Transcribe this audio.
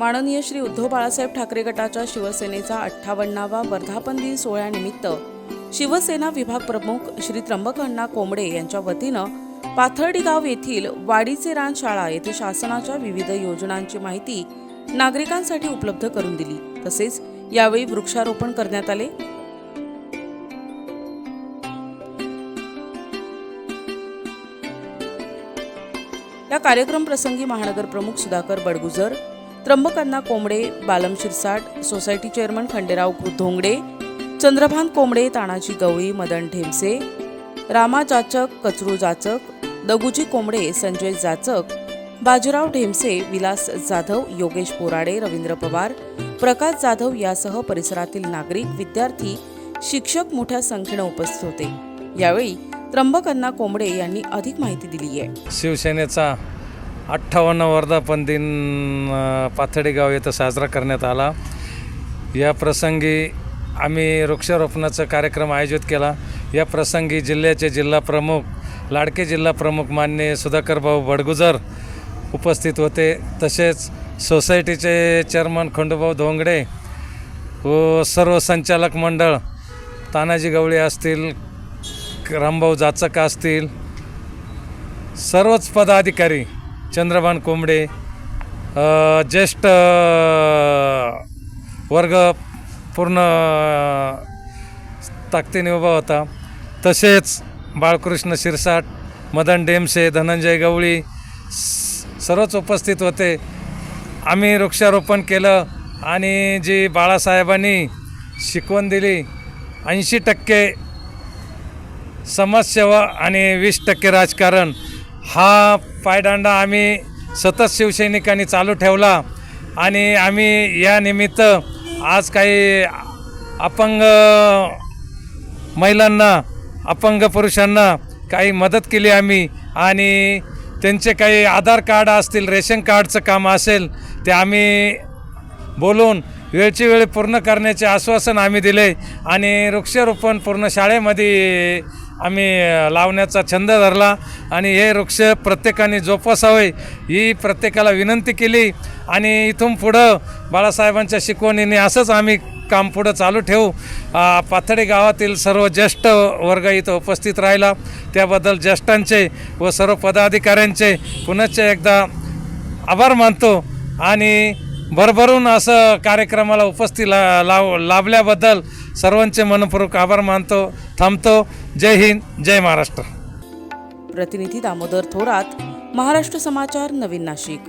माननीय श्री उद्धव बाळासाहेब ठाकरे गटाच्या शिवसेनेचा अठ्ठावन्नावा वर्धापन दिन सोहळ्यानिमित्त शिवसेना विभाग प्रमुख श्री त्र्यंबक अण्णा कोंबडे यांच्या वतीनं पाथर्डी गाव येथील वाडीचे रान शाळा येथे शासनाच्या विविध योजनांची माहिती नागरिकांसाठी उपलब्ध करून दिली. तसेच यावेळी वृक्षारोपण करण्यात आले. या कार्यक्रम प्रसंगी महानगर प्रमुख सुधाकर बडगुजर त्र्यंबकांना कोंबडे बालम शिरसाट सोसायटी चेअरमन खंडेराव धोंगडे चंद्रभान कोंबडे तानाजी गवळी मदन ढेमसे रामा जाचक कचरू जाचक दगुजी कोंबडे संजय जाचक बाजीराव ढेमसे विलास जाधव योगेश बोराडे रवींद्र पवार प्रकाश जाधव यासह परिसरातील नागरिक विद्यार्थी शिक्षक मोठ्या संख्येनं उपस्थित होते. यावेळी त्र्यंबकांना कोंबडे यांनी अधिक माहिती दिली आहे शिवसेनेचा अठ्ठावन्न वर्धापन दिन पाथडेगाव गाव येथे साजरा करण्यात आला. या प्रसंगी आम्ही वृक्षारोपणाचा कार्यक्रम आयोजित केला. या प्रसंगी जिल्ह्याचे जिल्हा प्रमुख लाडके जिल्हा प्रमुख मान्य सुधाकरभाऊ बडगुजर उपस्थित होते. तसेच सोसायटीचे चेअरमन खंडूभाऊ धोंगडे व सर्व संचालक मंडळ तानाजी गवळे असतील रामभाऊ जाचक असतील सर्वच पदाधिकारी चंद्रभान कोंबडे ज्येष्ठ वर्ग पूर्ण ताकदीने उभा होता. तसेच बाळकृष्ण शिरसाट मदन डेमसे धनंजय गवळी स- सर्वच उपस्थित होते. आम्ही वृक्षारोपण केलं आणि जी बाळासाहेबांनी शिकवण दिली ऐंशी टक्के समाजसेवा आणि वीस टक्के राजकारण हा पायदांडा आम्ही सतत शिवसैनिकांनी चालू ठेवला आणि आम्ही या निमित्त आज काही अपंग महिलांना अपंग पुरुषांना काही मदत केली आम्ही आणि त्यांचे काही आधार कार्ड असतील रेशन कार्डचं काम असेल ते आम्ही बोलून वेळची वेळ पूर्ण करण्याचे आश्वासन आम्ही दिले आणि वृक्षारोपण पूर्ण शाळेमध्ये आम्ही लावण्याचा छंद धरला आणि हे वृक्ष प्रत्येकाने जोपासावे ही प्रत्येकाला विनंती केली आणि इथून पुढं बाळासाहेबांच्या शिकवणीने असंच आम्ही काम पुढं चालू ठेवू. पाथडी गावातील सर्व ज्येष्ठ वर्ग इथं उपस्थित राहिला. त्याबद्दल ज्येष्ठांचे व सर्व पदाधिकाऱ्यांचे पुनश्च एकदा आभार मानतो आणि भरभरून असं कार्यक्रमाला उपस्थित ला लाव लाभल्याबद्दल सर्वांचे मनपूर्वक आभार मानतो थांबतो. जय हिंद जय महाराष्ट्र. प्रतिनिधी दामोदर थोरात महाराष्ट्र समाचार नवीन नाशिक.